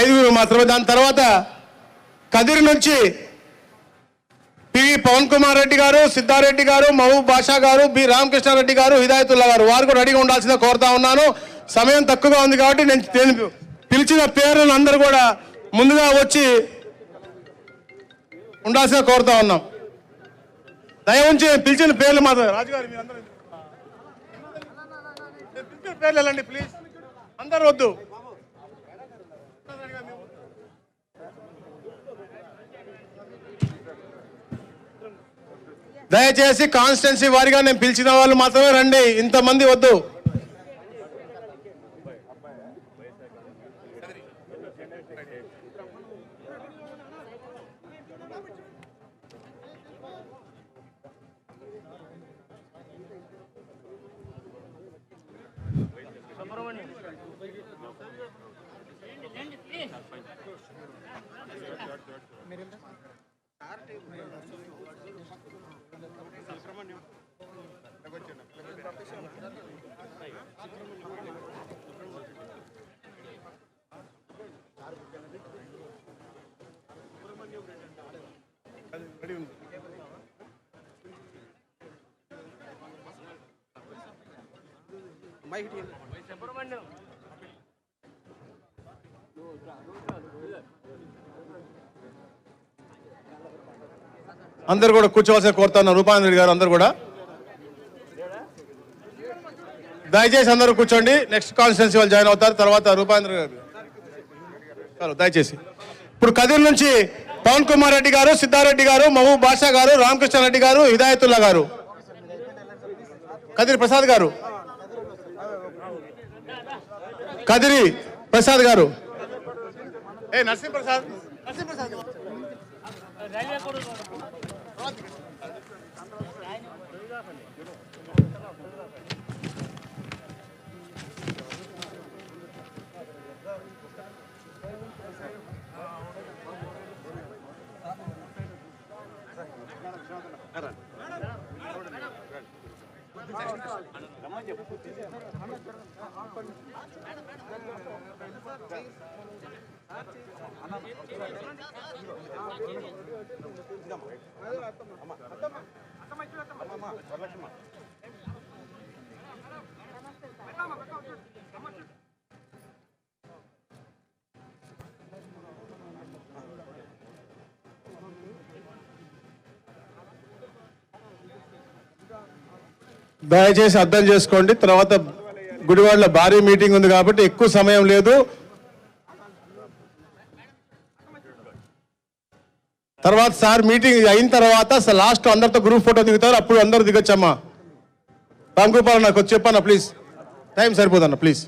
ఐదుగురు మాత్రమే. దాని తర్వాత కదిరి నుంచి పివి పవన్ కుమార్ రెడ్డి గారు సిద్ధారెడ్డి గారు మహబూబ్ బాషా గారు బి రామకృష్ణారెడ్డి గారు హిదాయతుల్లా గారు. వారు కూడా రెడీగా ఉండాల్సిందే కోరుతా ఉన్నాను. సమయం తక్కువగా ఉంది కాబట్టి నేను పిలిచిన పేర్లను అందరూ కూడా ముందుగా వచ్చి ఉండాల్సిన కోరుతా ఉన్నాం. దయ ఉంచి పిలిచిన పేర్లు మాత్రం రాజుగారు మీరు అందరూ పిలిచిన పేర్లు వెళ్ళండి ప్లీజ్ అందరు వద్దు. దయచేసి కాన్స్టెన్సీ వారిగా నేను పిలిచిన వాళ్ళు మాత్రమే రండి. ఇంతమంది వద్దు. మైక్ సుబ్రహ్మణ్యం అందరు కూడా కూర్చోవాల్సిన కోరుతాను. రూపాంత్ రెడ్డి గారు అందరు కూడా. దయచేసి అందరూ కూర్చోండి. నెక్స్ట్ కాన్స్టిట్యున్సీ వాళ్ళు జాయిన్ అవుతారు. తర్వాత రూపాంత్ గారు. చాలు దయచేసి. ఇప్పుడు కదిరి నుంచి పవన్ కుమార్ రెడ్డి గారు సిద్ధారెడ్డి గారు మహబూబ్ బాషా గారు రామకృష్ణ రెడ్డి గారు హిదాయతుల్లా గారు. కదిరి ప్రసాద్ గారు. కదిరి ప్రసాద్ గారు. ఏ నరసింహ ప్రసాద్ నరసింహ ప్రసాద్ Gracias. దయచేసి అర్థం చేసుకోండి. తర్వాత గుడివాడలో భారీ మీటింగ్ ఉంది కాబట్టి ఎక్కువ సమయం లేదు. తర్వాత సార్ మీటింగ్ అయిన తర్వాత లాస్ట్ అందరితో గ్రూప్ ఫోటో దిగుతారు. అప్పుడు అందరూ దిగొచ్చమ్మా. రామ్ గోపాల్ నాకు వచ్చి చెప్పాను ప్లీజ్ టైం సరిపోదన్న ప్లీజ్